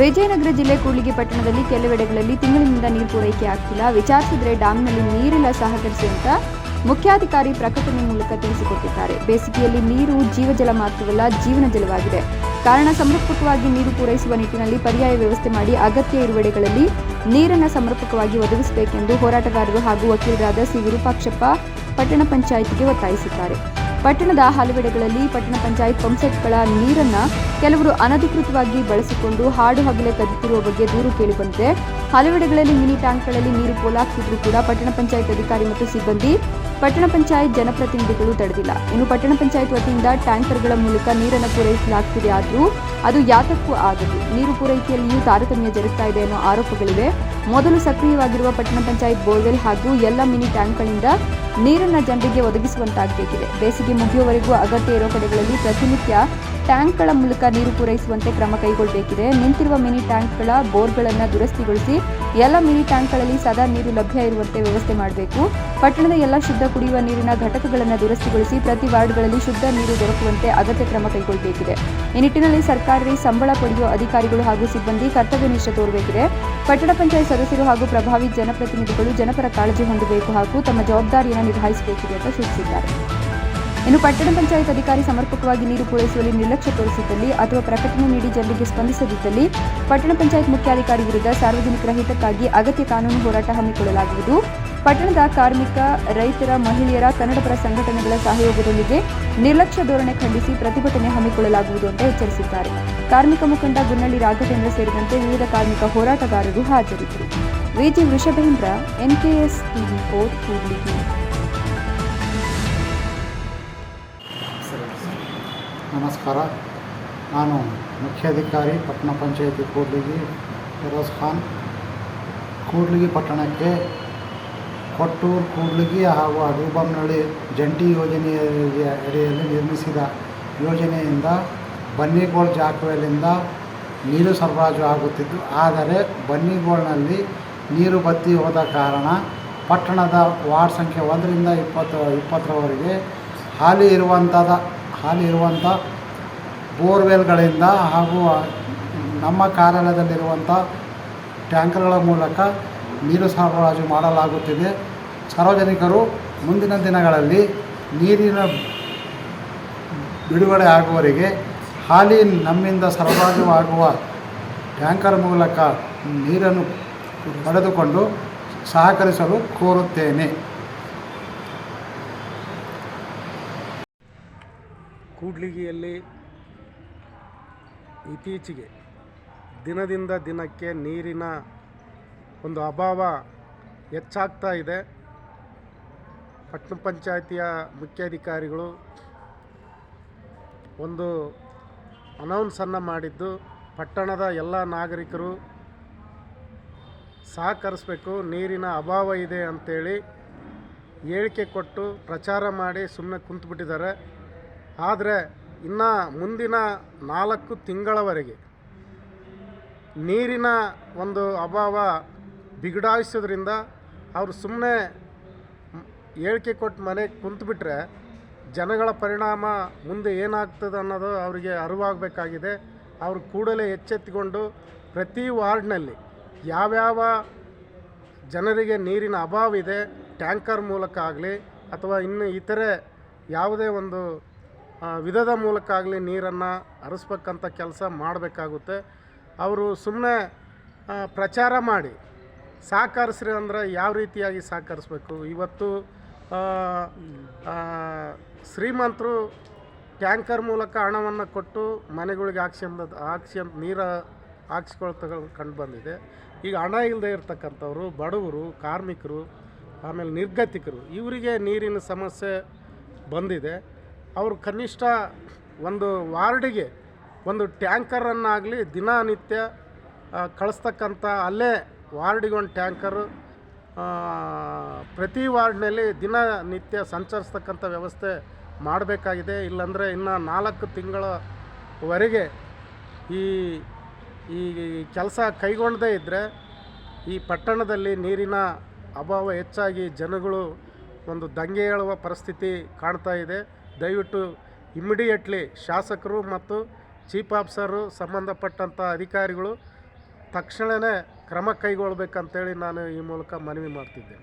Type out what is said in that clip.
ವಿಜಯನಗರ ಜಿಲ್ಲೆ ಕೂಡ್ಲಿಗಿ ಪಟ್ಟಣದಲ್ಲಿ ಕೆಲವೆಡೆಗಳಲ್ಲಿ ತಿಂಗಳಿನಿಂದ ನೀರು ಪೂರೈಕೆ ಆಗ್ತಿಲ್ಲ. ವಿಚಾರಿಸಿದ್ರೆ ಡ್ಯಾಂನಲ್ಲಿ ನೀರಿಲ್ಲ ಸಹಕರಿಸಿ ಅಂತ ಮುಖ್ಯಾಧಿಕಾರಿ ಪ್ರಕಟಣೆ ಮೂಲಕ ತಿಳಿಸಿಕೊಟ್ಟಿದ್ದಾರೆ. ಬೇಸಿಗೆಯಲ್ಲಿ ನೀರು ಜೀವಜಲ ಮಾತ್ರವಲ್ಲ, ಜೀವನ ಜಲವಾಗಿದೆ. ಕಾರಣ, ಸಮರ್ಪಕವಾಗಿ ನೀರು ಪೂರೈಸುವ ನಿಟ್ಟಿನಲ್ಲಿ ಪರ್ಯಾಯ ವ್ಯವಸ್ಥೆ ಮಾಡಿ ಅಗತ್ಯ ಇರುವೆಡೆಗಳಲ್ಲಿ ನೀರನ್ನು ಸಮರ್ಪಕವಾಗಿ ಒದಗಿಸಬೇಕೆಂದು ಹೋರಾಟಗಾರರು ಹಾಗೂ ವಕೀಲರಾದ ಸಿ. ವಿರೂಪಾಕ್ಷಪ್ಪ ಪಟ್ಟಣ ಪಂಚಾಯಿತಿಗೆ ಒತ್ತಾಯಿಸಿದ್ದಾರೆ. ಪಟ್ಟಣದ ಹಲವೆಡೆಗಳಲ್ಲಿ ಪಟ್ಟಣ ಪಂಚಾಯತ್ ಪಂಪ್ಸೆಟ್ಗಳ ನೀರನ್ನ ಕೆಲವರು ಅನಧಿಕೃತವಾಗಿ ಬಳಸಿಕೊಂಡು ಹಾಡು ಹಗಲೆ ಕದಿತಿರುವ ಬಗ್ಗೆ ದೂರು ಕೇಳಿಬಂದಿದೆ ಹಲವೆಡೆಗಳಲ್ಲಿ ಮಿನಿ ಟ್ಯಾಂಕ್ಗಳಲ್ಲಿ ನೀರು ಪೋಲಾಗ್ತಿದ್ರು ಕೂಡ ಪಟ್ಟಣ ಪಂಚಾಯತ್ ಅಧಿಕಾರಿ ಮತ್ತು ಸಿಬ್ಬಂದಿ, ಪಟ್ಟಣ ಪಂಚಾಯತ್ ಜನಪ್ರತಿನಿಧಿಗಳು ತಡೆದಿಲ್ಲ. ಇನ್ನು ಪಟ್ಟಣ ಪಂಚಾಯತ್ ವತಿಯಿಂದ ಟ್ಯಾಂಕರ್ಗಳ ಮೂಲಕ ನೀರನ್ನು ಪೂರೈಸಲಾಗ್ತಿದೆ ಆದರೂ ಅದು ಯಾತಕ್ಕೂ ಆಗದು. ನೀರು ಪೂರೈಕೆಯಲ್ಲಿಯೂ ತಾರತಮ್ಯ ಜರುಗ್ತಾ ಇದೆ ಅನ್ನೋ ಆರೋಪಗಳಿವೆ. ಮೊದಲು ಸಕ್ರಿಯವಾಗಿರುವ ಪಟ್ಟಣ ಪಂಚಾಯತ್ ಬೋರ್ವೆಲ್ ಹಾಗೂ ಎಲ್ಲ ಮಿನಿ ಟ್ಯಾಂಕ್ಗಳಿಂದ ನೀರನ್ನು ಜನರಿಗೆ ಒದಗಿಸುವಂತಾಗಬೇಕಿದೆ. ಬೇಸಿಗೆ ಮುಗಿಯುವವರೆಗೂ ಅಗತ್ಯ ಇರೋ ಕಡೆಗಳಲ್ಲಿ ಪ್ರತಿನಿತ್ಯ ಟ್ಯಾಂಕ್ಗಳ ಮೂಲಕ ನೀರು ಪೂರೈಸುವಂತೆ ಕ್ರಮ ಕೈಗೊಳ್ಳಬೇಕಿದೆ. ನಿಂತಿರುವ ಮಿನಿ ಟ್ಯಾಂಕ್ಗಳ ಬೋರ್ಗಳನ್ನು ದುರಸ್ತಿಗೊಳಿಸಿ ಎಲ್ಲ ಮಿನಿ ಟ್ಯಾಂಕ್ಗಳಲ್ಲಿ ಸದಾ ನೀರು ಲಭ್ಯ ಇರುವಂತೆ ವ್ಯವಸ್ಥೆ ಮಾಡಬೇಕು. ಪಟ್ಟಣದ ಎಲ್ಲ ಶುದ್ಧ ಕುಡಿಯುವ ನೀರಿನ ಘಟಕಗಳನ್ನು ದುರಸ್ತಿಗೊಳಿಸಿ ಪ್ರತಿ ವಾರ್ಡ್ಗಳಲ್ಲಿ ಶುದ್ಧ ನೀರು ದೊರಕುವಂತೆ ಅಗತ್ಯ ಕ್ರಮ ಕೈಗೊಳ್ಳಬೇಕಿದೆ. ಈ ನಿಟ್ಟಿನಲ್ಲಿ ಸರ್ಕಾರಿ ಸಂಬಳ ಪಡೆಯುವ ಅಧಿಕಾರಿಗಳು ಹಾಗೂ ಸಿಬ್ಬಂದಿ ಕರ್ತವ್ಯ ನಿಷ್ಠೆ ತೋರಬೇಕಿದೆ. ಪಟ್ಟಣ ಪಂಚಾಯತ್ ಸದಸ್ಯರು ಹಾಗೂ ಪ್ರಭಾವಿ ಜನಪ್ರತಿನಿಧಿಗಳು ಜನಪರ ಕಾಳಜಿ ಹೊಂದಬೇಕು ಹಾಗೂ ತಮ್ಮ ಜವಾಬ್ದಾರಿಯನ್ನು ನಿಭಾಯಿಸಬೇಕಿದೆ ಅಂತ ಸೂಚಿಸಿದ್ದಾರೆ. ಇನ್ನು ಪಟ್ಟಣ ಪಂಚಾಯತ್ ಅಧಿಕಾರಿ ಸಮರ್ಪಕವಾಗಿ ನೀರು ಪೂರೈಸುವಲ್ಲಿ ನಿರ್ಲಕ್ಷ್ಯ ತೋರಿಸಿದ್ದಲ್ಲಿ ಅಥವಾ ಪ್ರಕಟಣೆ ನೀಡಿ ಜನರಿಗೆ ಸ್ಪಂದಿಸದಿದ್ದಲ್ಲಿ ಪಟ್ಟಣ ಪಂಚಾಯತ್ ಮುಖ್ಯಾಧಿಕಾರಿ ವಿರುದ್ಧ ಸಾರ್ವಜನಿಕರ ಹಿತಕ್ಕಾಗಿ ಅಗತ್ಯ ಕಾನೂನು ಹೋರಾಟ ಹಮ್ಮಿಕೊಳ್ಳಲಾಗುವುದು. ಪಟ್ಟಣದ ಕಾರ್ಮಿಕ, ರೈತರ, ಮಹಿಳೆಯರ, ಕನ್ನಡಪರ ಸಂಘಟನೆಗಳ ಸಹಯೋಗದೊಂದಿಗೆ ನಿರ್ಲಕ್ಷ್ಯ ಧೋರಣೆ ಖಂಡಿಸಿ ಪ್ರತಿಭಟನೆ ಹಮ್ಮಿಕೊಳ್ಳಲಾಗುವುದು ಅಂತ ಎಚ್ಚರಿಸಿದ್ದಾರೆ. ಕಾರ್ಮಿಕ ಮುಖಂಡ ಗುನ್ನಳ್ಳಿ ರಾಘವೇಂದ್ರ ಸೇರಿದಂತೆ ವಿವಿಧ ಕಾರ್ಮಿಕ ಹೋರಾಟಗಾರರು ಹಾಜರಿದ್ದರು. Viji Vrishabhendra N K S TV four Kudligi ನಮಸ್ಕಾರ. ನಾನು ಮುಖ್ಯಾಧಿಕಾರಿ ಪಟ್ಟಣ ಪಂಚಾಯತಿ ಕೂಡ್ಲಿಗಿ ಫಿರೋಜ್ ಖಾನ್. ಕೂಡ್ಲಿಗಿ ಪಟ್ಟಣಕ್ಕೆ ಕೊಟ್ಟೂರು ಕೂಡ್ಲಿಗಿ ಹಾಗೂ ಅಡೂಬಂನಳ್ಳಿ ಜಂಟಿ ಯೋಜನೆಯ ಅಡಿಯಲ್ಲಿ ನಿರ್ಮಿಸಿದ ಯೋಜನೆಯಿಂದ ಬನ್ನಿಗೋಳ್ ಜಾಕುವೆಲಿಂದ ನೀರು ಸರಬರಾಜು ಆಗುತ್ತಿದ್ದು, ಆದರೆ ಬನ್ನಿಗೋಳ್ನಲ್ಲಿ ನೀರು ಬತ್ತಿ ಹೋದ ಕಾರಣ ಪಟ್ಟಣದ ವಾರ್ಡ್ ಸಂಖ್ಯೆ ಒಂದರಿಂದ ಇಪ್ಪತ್ತು, ಇಪ್ಪತ್ತರವರೆಗೆ ಹಾಲಿ ಇರುವಂಥದ ಹಾಲಿ ಇರುವಂಥ ಬೋರ್ವೆಲ್ಗಳಿಂದ ಹಾಗೂ ನಮ್ಮ ಕಾರ್ಯಾಲಯದಲ್ಲಿರುವಂಥ ಟ್ಯಾಂಕರ್ಗಳ ಮೂಲಕ ನೀರು ಸರಬರಾಜು ಮಾಡಲಾಗುತ್ತಿದೆ. ಸಾರ್ವಜನಿಕರು ಮುಂದಿನ ದಿನಗಳಲ್ಲಿ ನೀರಿನ ಬಿಡುಗಡೆ ಆಗುವವರೆಗೆ ಹಾಲಿ ನಮ್ಮಿಂದ ಸರಬರಾಜು ಆಗುವ ಟ್ಯಾಂಕರ್ ಮೂಲಕ ನೀರನ್ನು ಪಡೆದುಕೊಂಡು ಸಹಕರಿಸಲು ಕೋರುತ್ತೇನೆ. ಕೂಡ್ಲಿಗಿಯಲ್ಲಿ ಇತ್ತೀಚೆಗೆ ದಿನದಿಂದ ದಿನಕ್ಕೆ ನೀರಿನ ಒಂದು ಅಭಾವ ಹೆಚ್ಚಾಗ್ತಾ ಇದೆ. ಪಟ್ಟಣ ಪಂಚಾಯತಿಯ ಮುಖ್ಯಾಧಿಕಾರಿಗಳು ಒಂದು ಅನೌನ್ಸನ್ನು ಮಾಡಿದ್ದು, ಪಟ್ಟಣದ ಎಲ್ಲ ನಾಗರಿಕರು ಸಹಕರಿಸಬೇಕು, ನೀರಿನ ಅಭಾವ ಇದೆ ಅಂಥೇಳಿ ಹೇಳಿಕೆ ಕೊಟ್ಟು ಪ್ರಚಾರ ಮಾಡಿ ಸುಮ್ಮನೆ ಕುಂತ್ಬಿಟ್ಟಿದ್ದಾರೆ. ಆದರೆ ಇನ್ನು ಮುಂದಿನ ನಾಲ್ಕು ತಿಂಗಳವರೆಗೆ ನೀರಿನ ಒಂದು ಅಭಾವ ಬಿಗಡಾಯಿಸೋದ್ರಿಂದ ಅವರು ಸುಮ್ಮನೆ ಹೇಳಿಕೆ ಕೊಟ್ಟು ಮನೆಗೆ ಕುಂತುಬಿಟ್ರೆ ಜನಗಳ ಪರಿಣಾಮ ಮುಂದೆ ಏನಾಗ್ತದೆ ಅನ್ನೋದು ಅವರಿಗೆ ಅರಿವಾಗಬೇಕಾಗಿದೆ. ಅವರು ಕೂಡಲೇ ಎಚ್ಚೆತ್ತುಕೊಂಡು ಪ್ರತಿ ವಾರ್ಡ್ನಲ್ಲಿ ಯಾವ್ಯಾವ ಜನರಿಗೆ ನೀರಿನ ಅಭಾವ ಇದೆ, ಟ್ಯಾಂಕರ್ ಮೂಲಕ ಆಗಲಿ ಅಥವಾ ಇನ್ನು ಇತರೆ ಯಾವುದೇ ಒಂದು ವಿಧದ ಮೂಲಕ ಆಗಲಿ ನೀರನ್ನು ಹರಿಸ್ಬೇಕಂತ ಕೆಲಸ ಮಾಡಬೇಕಾಗುತ್ತೆ. ಅವರು ಸುಮ್ಮನೆ ಪ್ರಚಾರ ಮಾಡಿ ಸಹಕರಿಸ್ರಿ ಅಂದ್ರೆ ಯಾವ ರೀತಿಯಾಗಿ ಸಹಕರಿಸ್ಬೇಕು ಇವತ್ತು ಶ್ರೀಮಂತರು ಟ್ಯಾಂಕರ್ ಮೂಲಕ ಹಣವನ್ನು ಕೊಟ್ಟು ಮನೆಗಳಿಗೆ ಹಾಕ್ಸ್ಕೊಂಡ್ ಹಾಕ್ಸ್ಕೊಂಡ್ ನೀರು ಹಾಕ್ಸ್ಕೊಳ್ತ ಕಂಡು ಬಂದಿದೆ. ಈಗ ಹಣ ಇಲ್ಲದೆ ಇರ್ತಕ್ಕಂಥವ್ರು, ಬಡವರು, ಕಾರ್ಮಿಕರು, ಆಮೇಲೆ ನಿರ್ಗತಿಕರು, ಇವರಿಗೆ ನೀರಿನ ಸಮಸ್ಯೆ ಬಂದಿದೆ. ಅವರು ಕನಿಷ್ಠ ಒಂದು ವಾರ್ಡಿಗೆ ಒಂದು ಟ್ಯಾಂಕರನ್ನಾಗಲಿ ದಿನನಿತ್ಯ ಕಳಿಸ್ತಕ್ಕಂಥ ಅಲ್ಲೇ ವಾರ್ಡಿಗೆ ಒಂದು ಟ್ಯಾಂಕರು ಪ್ರತಿ ವಾರ್ಡ್ನಲ್ಲಿ ದಿನನಿತ್ಯ ಸಂಚರಿಸ್ತಕ್ಕಂಥ ವ್ಯವಸ್ಥೆ ಮಾಡಬೇಕಾಗಿದೆ. ಇಲ್ಲಾಂದರೆ ಇನ್ನು ನಾಲ್ಕು ತಿಂಗಳವರೆಗೆ ಈ ಈ ಕೆಲಸ ಕೈಗೊಂಡದೇ ಇದ್ದರೆ ಈ ಪಟ್ಟಣದಲ್ಲಿ ನೀರಿನ ಅಭಾವ ಹೆಚ್ಚಾಗಿ ಜನಗಳು ಒಂದು ದಂಗೆ ಏಳುವ ಪರಿಸ್ಥಿತಿ ಕಾಣ್ತಾ ಇದೆ. ದಯವಿಟ್ಟು ಇಮ್ಮಿಡಿಯೇಟ್ಲಿ ಶಾಸಕರು ಮತ್ತು ಚೀಫ್ ಆಫೀಸರು ಸಂಬಂಧಪಟ್ಟಂಥ ಅಧಿಕಾರಿಗಳು ತಕ್ಷಣವೇ ಕ್ರಮ ಕೈಗೊಳ್ಬೇಕಂತೇಳಿ ನಾನು ಈ ಮೂಲಕ ಮನವಿ ಮಾಡ್ತಿದ್ದೆ